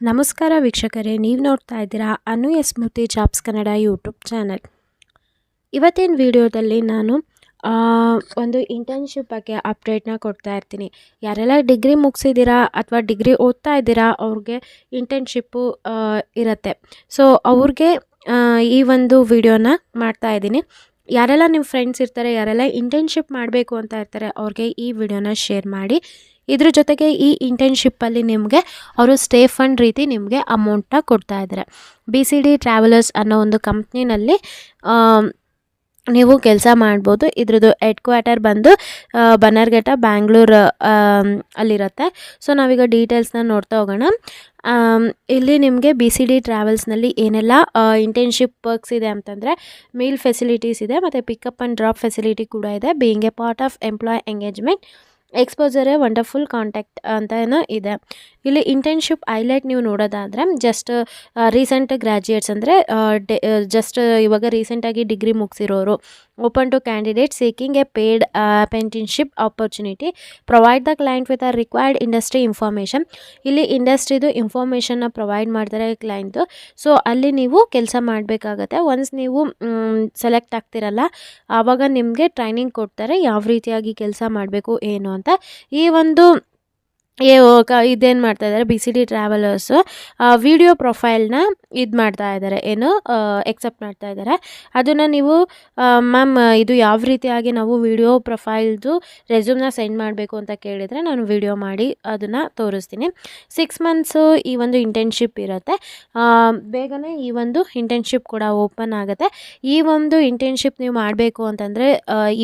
ನಮಸ್ಕಾರ ವೀಕ್ಷಕರೇ, ನೀವು ನೋಡ್ತಾ ಇದ್ದೀರಾ Anu S Smriti jobs Kannada YouTube channel. ಇವತ್ತಿನ ವಿಡಿಯೋದಲ್ಲಿ ನಾನು ಒಂದು ಇಂಟರ್ನ್ಶಿಪ್ ಬಗ್ಗೆ ಅಪ್ಡೇಟ್ನ ಕೊಡ್ತಾ ಇರ್ತೀನಿ. ಯಾರೆಲ್ಲ ಡಿಗ್ರಿ ಮುಗಿಸಿದ್ದೀರಾ ಅಥವಾ ಡಿಗ್ರಿ ಓದ್ತಾ ಇದ್ದೀರಾ, ಅವ್ರಿಗೆ ಇಂಟರ್ನ್ಶಿಪ್ಪು ಇರುತ್ತೆ. ಸೊ ಅವ್ರಿಗೆ ಈ ಒಂದು ವಿಡಿಯೋನ ಮಾಡ್ತಾ ಇದ್ದೀನಿ. ಯಾರೆಲ್ಲ ನಿಮ್ಮ ಫ್ರೆಂಡ್ಸ್ ಇರ್ತಾರೆ, ಯಾರೆಲ್ಲ ಇಂಟರ್ನ್ಶಿಪ್ ಮಾಡಬೇಕು ಅಂತ ಇರ್ತಾರೆ, ಅವ್ರಿಗೆ ಈ ವಿಡಿಯೋನ ಶೇರ್ ಮಾಡಿ. ಇದ್ರ ಜೊತೆಗೆ ಈ ಇಂಟರ್ನ್ಶಿಪ್ಪಲ್ಲಿ ನಿಮಗೆ ಅವರು ಸ್ಟೇ ಫಂಡ್ ರೀತಿ ನಿಮಗೆ ಅಮೌಂಟನ್ನ ಕೊಡ್ತಾ ಇದ್ದಾರೆ ಬಿ ಸಿ ಡಿ ಟ್ರಾವೆಲರ್ಸ್ ಅನ್ನೋ ಒಂದು ಕಂಪ್ನಿನಲ್ಲಿ ನೀವು ಕೆಲಸ ಮಾಡ್ಬೋದು. ಇದ್ರದ್ದು ಹೆಡ್ ಕ್ವಾರ್ಟರ್ ಬಂದು ಬನ್ನರ್ಘಟ್ಟ ಬ್ಯಾಂಗ್ಳೂರು ಅಲ್ಲಿರುತ್ತೆ. ಸೊ ನಾವೀಗ ಡೀಟೇಲ್ಸ್ನ ನೋಡ್ತಾ ಹೋಗೋಣ. ಇಲ್ಲಿ ನಿಮಗೆ ಬಿ ಸಿ ಡಿ ಟ್ರಾವೆಲ್ಸ್ನಲ್ಲಿ ಏನೆಲ್ಲ ಇಂಟರ್ನ್ಶಿಪ್ ವರ್ಕ್ಸ್ ಇದೆ ಅಂತಂದರೆ ಮೀಲ್ ಫೆಸಿಲಿಟೀಸ್ ಇದೆ, ಮತ್ತು ಪಿಕಪ್ ಆ್ಯಂಡ್ ಡ್ರಾಪ್ ಫೆಸಿಲಿಟಿ ಕೂಡ ಇದೆ being a part of employee engagement exposure a wonderful contact ಅಂತ ಏನೋ ಇದೆ. ಇಲ್ಲಿ ಇಂಟರ್ನ್ಶಿಪ್ ಹೈಲೈಟ್ ನೀವು ನೋಡೋದಾದರೆ ಜಸ್ಟ್ ರೀಸೆಂಟ್ ಗ್ರ್ಯಾಜುಯೇಟ್ಸ್ ಅಂದರೆ ಡೆ ಜಸ್ಟ್ ಇವಾಗ ರೀಸೆಂಟಾಗಿ degree ಮುಗಿಸಿರೋರು open to candidate seeking a paid apprenticeship opportunity provide the client with a required industry information ಇಲ್ಲಿ ಇಂಡಸ್ಟ್ರಿದು ಇನ್ಫಾರ್ಮೇಷನ್ನ ಪ್ರೊವೈಡ್ ಮಾಡ್ತಾರೆ ಕ್ಲೈಂಟು ಸೊ ಅಲ್ಲಿ ನೀವು ಕೆಲಸ ಮಾಡಬೇಕಾಗತ್ತೆ. ಒನ್ಸ್ ನೀವು ಸೆಲೆಕ್ಟ್ ಆಗ್ತಿರಲ್ಲ, ಆವಾಗ ನಿಮಗೆ ಟ್ರೈನಿಂಗ್ ಕೊಡ್ತಾರೆ, ಯಾವ ರೀತಿಯಾಗಿ ಕೆಲಸ ಮಾಡಬೇಕು, ಏನು ಅಂತ. ಈ ಒಂದು ಏ ಇದೇನು ಮಾಡ್ತಾ ಇದ್ದಾರೆ B C D travellers video ಪ್ರೊಫೈಲ್ನ ಇದು ಮಾಡ್ತಾ ಇದ್ದಾರೆ ಏನು ಎಕ್ಸೆಪ್ಟ್ ಮಾಡ್ತಾ ಇದ್ದಾರೆ ಅದನ್ನು ನೀವು ಮ್ಯಾಮ್, ಇದು ಯಾವ ರೀತಿಯಾಗಿ ನಾವು ವಿಡಿಯೋ ಪ್ರೊಫೈಲ್ದು ರೆಸ್ಯೂಮ್ನ ಸೆಂಡ್ ಮಾಡಬೇಕು ಅಂತ ಕೇಳಿದರೆ ನಾನು ವಿಡಿಯೋ ಮಾಡಿ ಅದನ್ನು ತೋರಿಸ್ತೀನಿ. ಸಿಕ್ಸ್ ಮಂತ್ಸು ಈ ಒಂದು ಇಂಟರ್ನ್ಶಿಪ್ ಇರುತ್ತೆ. ಬೇಗನೆ ಈ ಒಂದು ಇಂಟರ್ನ್ಶಿಪ್ ಕೂಡ ಓಪನ್ ಆಗುತ್ತೆ. ಈ ಒಂದು ಇಂಟರ್ನ್ಶಿಪ್ ನೀವು ಮಾಡಬೇಕು ಅಂತಂದರೆ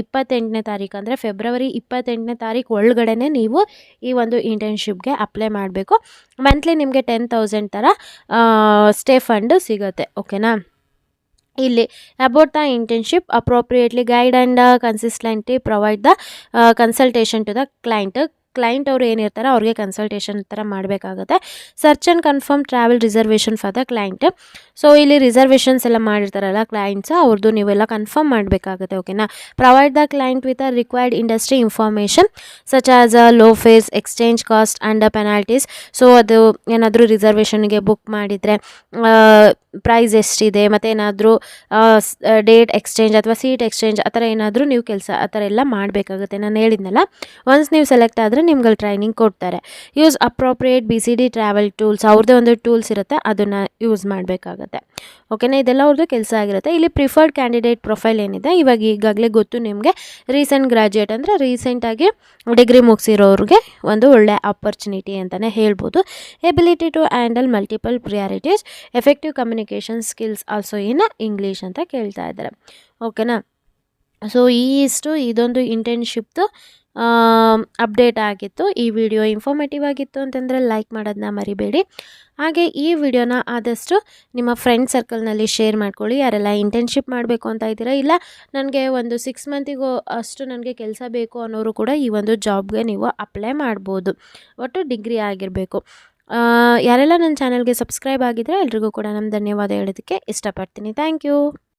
ಇಪ್ಪತ್ತೆಂಟನೇ ತಾರೀಕು ಅಂದರೆ ಫೆಬ್ರವರಿ ಇಪ್ಪತ್ತೆಂಟನೇ ತಾರೀಕು ಒಳಗಡೆ ನೀವು ಈ ಒಂದು ಇಂಟರ್ನ್ಶಿಪ್ಗೆ ಅಪ್ಲೈ ಮಾಡಬೇಕು. ಮಂತ್ಲಿ ನಿಮಗೆ ಟೆನ್ ತೌಸಂಡ್ ಥರ ಫಂಡ್ ಸಿಗುತ್ತೆ ಓಕೆನಾ ಇಲ್ಲಿ about the internship appropriately guide and consistently provide the consultation to the client client ಅವರು ಏನಿರ್ತಾರೆ ಅವ್ರಿಗೆ ಕನ್ಸಲ್ಟೇಷನ್ ಥರ ಮಾಡಬೇಕಾಗುತ್ತೆ. Search and confirm travel reservation for the client so ಇಲ್ಲಿ ರಿಸರ್ವೇಷನ್ಸ್ ಎಲ್ಲ ಮಾಡಿರ್ತಾರಲ್ಲ ಕ್ಲೈಂಟ್ಸ್ ಅವ್ರದ್ದು ನೀವೆಲ್ಲ ಕನ್ಫರ್ಮ್ ಮಾಡಬೇಕಾಗುತ್ತೆ ಓಕೆನಾ provide the client with a required industry information such as a low fare exchange cost and penalties so ಅದು ಏನಾದರೂ ರಿಸರ್ವೇಷನ್ಗೆ ಬುಕ್ ಮಾಡಿದರೆ ಪ್ರೈಸ್ ಎಷ್ಟಿದೆ, ಮತ್ತು ಏನಾದರೂ ಡೇಟ್ ಎಕ್ಸ್ಚೇಂಜ್ ಅಥವಾ ಸೀಟ್ ಎಕ್ಸ್ಚೇಂಜ್ ಆ ಥರ ಏನಾದರೂ ನೀವು ಕೆಲಸ, ಆ ಥರ ಎಲ್ಲ ಮಾಡಬೇಕಾಗುತ್ತೆ, ನಾನು ಹೇಳಿದ್ನಲ್ಲ? ಒನ್ಸ್ ನೀವು ಸೆಲೆಕ್ಟ್ ಆದರೆ ನಿಮ್ಗೆ ಟ್ರೈನಿಂಗ್ ಕೊಡ್ತಾರೆ. Use appropriate B C D travel tools ಅವ್ರದ್ದೇ ಒಂದು ಟೂಲ್ಸ್ ಇರುತ್ತೆ, ಅದನ್ನು ಯೂಸ್ ಮಾಡಬೇಕಾಗತ್ತೆ. ಓಕೆನಾ ಇದೆಲ್ಲ ಅವ್ರದ್ದು ಕೆಲಸ ಆಗಿರುತ್ತೆ. ಇಲ್ಲಿ ಪ್ರಿಫರ್ಡ್ ಕ್ಯಾಂಡಿಡೇಟ್ ಪ್ರೊಫೈಲ್ ಏನಿದೆ? ಇವಾಗ ಈಗಾಗಲೇ ಗೊತ್ತು ನಿಮಗೆ. ರೀಸೆಂಟ್ ಗ್ರಾಜ್ಯುಯೇಟ್ ಅಂದರೆ ರೀಸೆಂಟಾಗಿ ಡಿಗ್ರಿ ಮುಗಿಸಿರೋರಿಗೆ ಒಂದು ಒಳ್ಳೆ ಆಪರ್ಚುನಿಟಿ ಅಂತಲೇ ಹೇಳ್ಬೋದು. Ability to handle multiple priorities effective communication skills also in English ಅಂತ ಕೇಳ್ತಾ ಇದ್ದಾರೆ. ಓಕೆನಾ ಸೊ ಈ ಇಷ್ಟು, ಇದೊಂದು ಇಂಟರ್ನ್ಶಿಪ್ದು ಅಪ್ಡೇಟ್ ಆಗಿತ್ತು. ಈ ವಿಡಿಯೋ ಇನ್ಫಾರ್ಮೇಟಿವ್ ಆಗಿತ್ತು ಅಂತಂದರೆ ಲೈಕ್ ಮಾಡೋದನ್ನ ಮರಿಬೇಡಿ. ಹಾಗೆ ಈ ವಿಡಿಯೋನ ಆದಷ್ಟು ನಿಮ್ಮ ಫ್ರೆಂಡ್ ಸರ್ಕಲ್ನಲ್ಲಿ ಶೇರ್ ಮಾಡ್ಕೊಳ್ಳಿ. ಯಾರೆಲ್ಲ ಇಂಟರ್ನ್ಶಿಪ್ ಮಾಡಬೇಕು ಅಂತ ಇದ್ದೀರಾ, ಇಲ್ಲ ನನಗೆ ಒಂದು ಸಿಕ್ಸ್ ಮಂತಿಗೂ ಅಷ್ಟು ನನಗೆ ಕೆಲಸ ಬೇಕು ಅನ್ನೋರು ಕೂಡ ಈ ಒಂದು ಜಾಬ್ಗೆ ನೀವು ಅಪ್ಲೈ ಮಾಡ್ಬೋದು. ಒಟ್ಟು ಡಿಗ್ರಿ ಆಗಿರಬೇಕು. ಯಾರೆಲ್ಲ ನನ್ನ ಚಾನಲ್ಗೆ ಸಬ್ಸ್ಕ್ರೈಬ್ ಆಗಿದ್ರೆ ಎಲ್ರಿಗೂ ಕೂಡ ನಮ್ಮ ಧನ್ಯವಾದ ಹೇಳೋದಕ್ಕೆ ಇಷ್ಟಪಡ್ತೀನಿ. Thank you